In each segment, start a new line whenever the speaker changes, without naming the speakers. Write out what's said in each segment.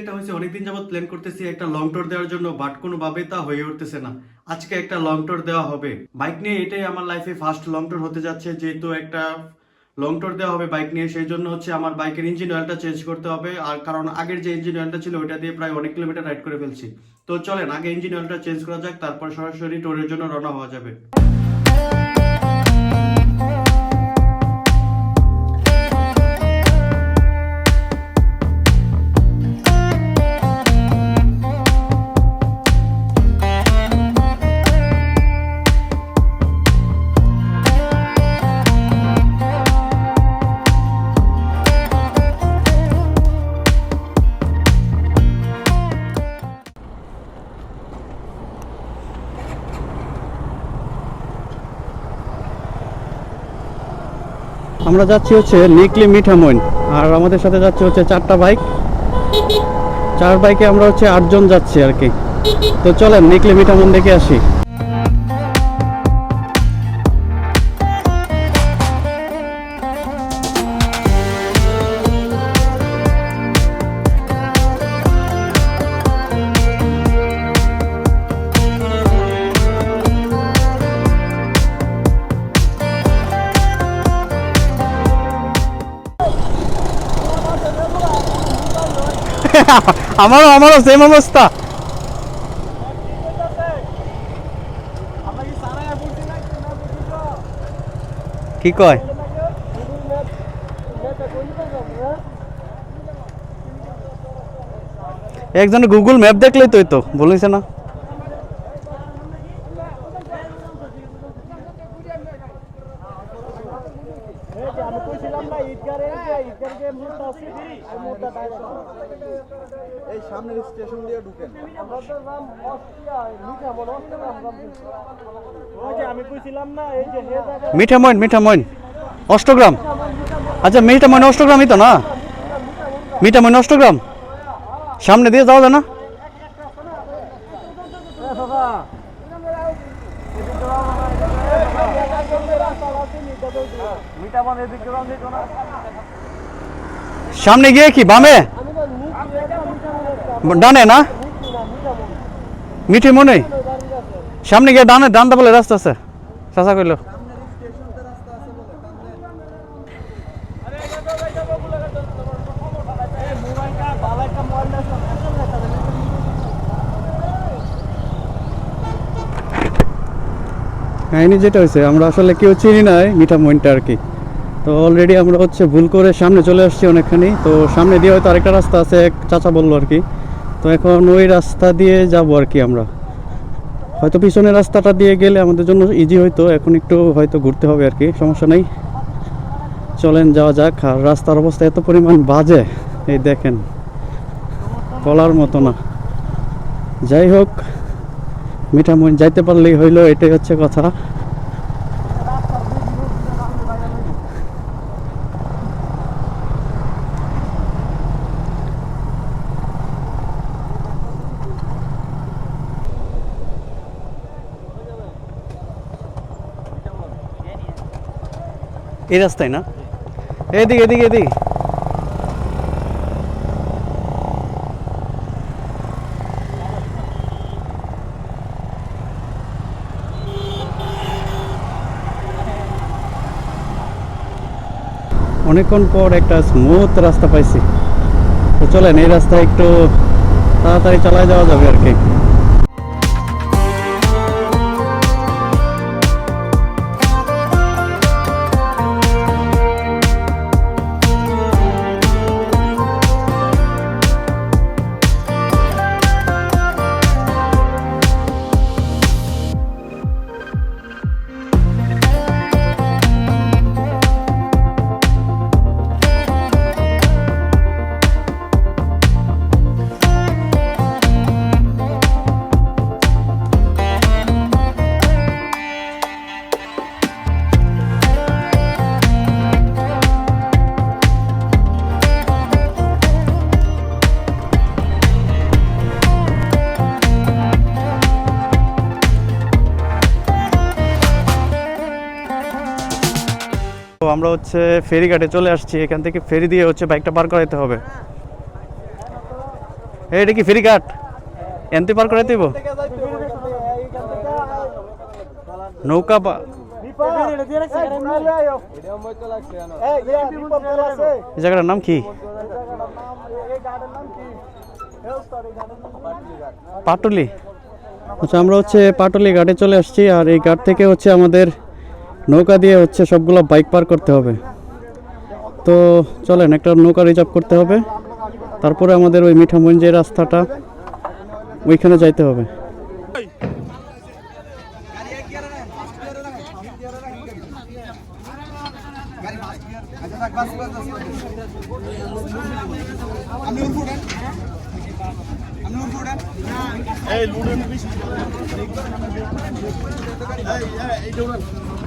যেটা হয়েছে, অনেকদিন যাবত প্ল্যান করতেছি একটা লং ট্যুর দেওয়ার জন্য বাট কোনোভাবে তা হয়ে উঠতেছে না। আজকে একটা লং ট্যুর দেওয়া হবে। বাইক নিয়ে এটাই আমার লাইফে ফার্স্ট লং ট্যুর হতে যাচ্ছে, যেহেতু একটা লং ট্যুর দেওয়া হবে বাইক নিয়ে, সেই জন্য হচ্ছে আমার বাইকের ইঞ্জিন অয়েলটা চেঞ্জ করতে হবে। আর কারণ আগের যে ইঞ্জিন অয়েলটা ছিল, ওইটা দিয়ে প্রায় অনেক কিলোমিটার রাইড করে ফেলছি। তো চলেন, আগে ইঞ্জিন অয়েলটা চেঞ্জ করা যাক, তারপর সরাসরি ট্যুরের জন্য রওনা হওয়া যাবে। আমরা যাচ্ছি হচ্ছে নিকলি মিঠামইন আর আমাদের সাথে যাচ্ছে হচ্ছে চারটা বাইক চার বাইকে আমরা হচ্ছে আটজন যাচ্ছি আর কি। তো চলেন নিকলি মিঠামইন দেখে আসি। আমারও আমারও সেম অবস্থা। কি কয়? একজন গুগল ম্যাপ দেখলেই তোই তো বলিস না
আমি কইছিলাম না ঈদগারে যে ঈদগার যে মুহূর্ত আছে ওই মুহূর্ত
এই সামনের স্টেশন দিয়ে ঢুকেন।
আমি কইছিলাম না এই যে
মিঠামইন মিঠামইন অষ্টগ্রাম। আচ্ছা মিঠামইন অষ্টগ্রামই তো না? মিঠামইন অষ্টগ্রাম। সামনে দিয়ে যাওয়া যায় না?
মিঠা মানে এদিকে রাম দিত না।
সামনে গিয়ে কি, বামে? ডানে না?
মিঠা মনে
মনে সামনে গিয়ে ডানে, ডানটা বলে রাস্তা আছে।
একটা মোবাইল
কাহিনি যেটা হয়েছে আমরা আসলে কেউ চিনি নাই মিঠা মইনটা আর কি। তো অলরেডি আমরা হচ্ছে ভুল করে সামনে চলে আসছি অনেকখানি। তো সামনে দিয়ে হয়তো আরেকটা রাস্তা আছে, এক চাচা বলল আর কি। তো এখন ওই রাস্তা দিয়ে যাব আর কি আমরা। হয়তো পিছনের রাস্তাটা দিয়ে গেলে আমাদের জন্য ইজি হয়তো এখন একটু হয়তো ঘুরতে হবে আর কি, সমস্যা নেই। চলেন, যাওয়া যাক। আর রাস্তার অবস্থা এত পরিমাণ বাজে, এই দেখেন। বলার মতো না। যাই হোক মিঠামইন যাইতে পারলেই হইল, এটাই হচ্ছে কথা। এই রাস্তায় না? এদিকে এদিকে এদিকে। অনেকক্ষণ পর একটা স্মুথ রাস্তা পাইছি। তো চলেন, এই রাস্তায় একটু তাড়াতাড়ি চালায় যাওয়া যাবে আর কি। আমরা হচ্ছে ফেরিঘাটে চলে আসছি। এখান থেকে ফেরি দিয়ে হচ্ছে বাইকটা পার করাইতে হবে। এটা কি ফ্রি কাট এনতে পার করে দিব নৌকা জায়গাটার নাম কি? পাটুলি। আচ্ছা আমরা হচ্ছে পাটুলি ঘাটে চলে আসছি আর এই ঘাট থেকে হচ্ছে আমাদের নৌকা দিয়ে হচ্ছে সবগুলো বাইক পার করতে হবে। তো চলেন, একটা নৌকা রিজার্ভ করতে হবে। তারপরে আমাদের ওই মিঠামঞ্জ যে রাস্তাটা, ওইখানে যাইতে হবে।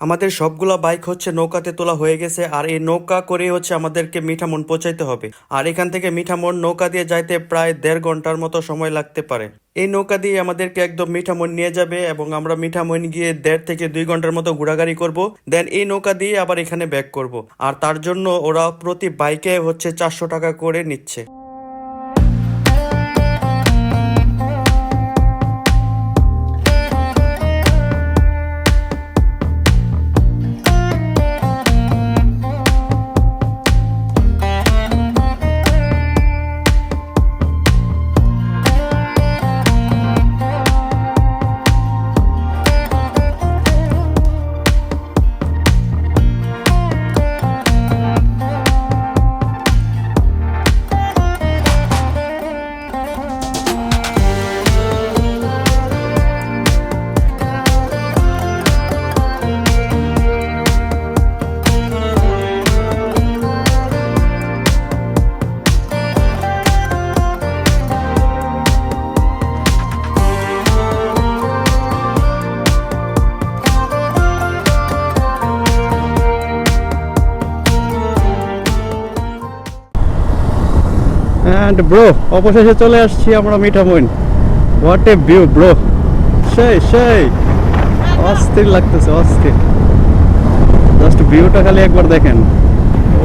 আমাদের সবগুলা বাইক হচ্ছে নৌকাতে তোলা হয়ে গেছে, আর এই নৌকা করে হচ্ছে আমাদেরকে মিঠামন পৌঁছাইতে হবে। আর এখান থেকে মিঠামন নৌকা দিয়ে যাইতে প্রায় দেড় ঘণ্টার মতো সময় লাগতে পারে। এই নৌকা দিয়ে আমাদেরকে একদম মিঠামন নিয়ে যাবে এবং আমরা মিঠামন গিয়ে দেড় থেকে দুই ঘণ্টার মতো ঘোরাঘুরি করব। দেন এই নৌকা দিয়ে আবার এখানে ব্যাক করব। আর তার জন্য ওরা প্রতি বাইকে হচ্ছে চারশো টাকা করে নিচ্ছে। অ্যান্ড ব্রো অবশেষে চলে আসছি আমরা Mithamain. What a view bro সেই সেই। অস্থির লাগতেছে, অস্থির। জাস্ট ভিউটা খালি একবার দেখেন।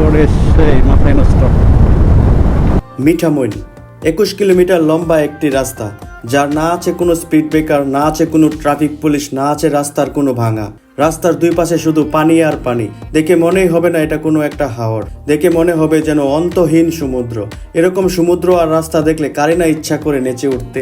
ওরে সেই, মাথায় নষ্ট। মিঠামইন, একুশ কিলোমিটার লম্বা একটি রাস্তা। যার না আছে কোনো স্পিড ব্রেকার না আছে কোনো ট্রাফিক পুলিশ না আছে রাস্তার কোনো ভাঙা। রাস্তার দুই পাশে শুধু পানি আর পানি। দেখে মনেই হবে না এটা কোনো একটা হাওড় দেখে মনে হবে যেন অন্তহীন সমুদ্র। এরকম সমুদ্র আর রাস্তা দেখলে কারে না ইচ্ছা করে নেচে উঠতে।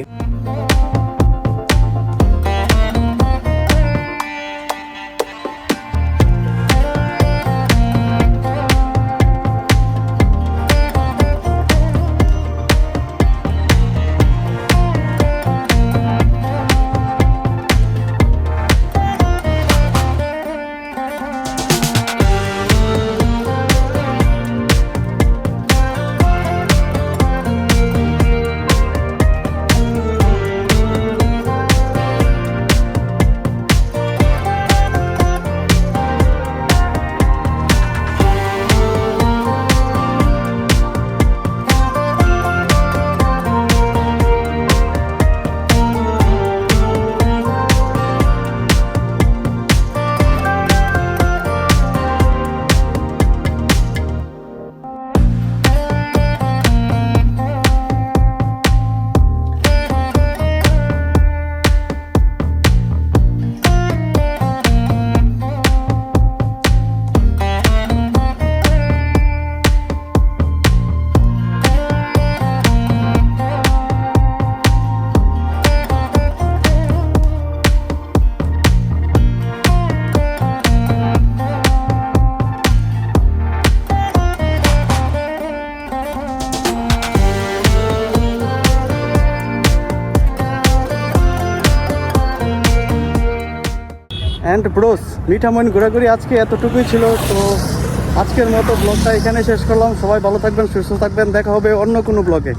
অ্যান্ড ব্রোস মিঠামইন ঘোরাঘুরি আজকে এতটুকুই ছিল। তো আজকের মতো ব্লগটা এখানে শেষ করলাম। সবাই ভালো থাকবেন, সুস্থ থাকবেন। দেখা হবে অন্য কোনো ব্লগে।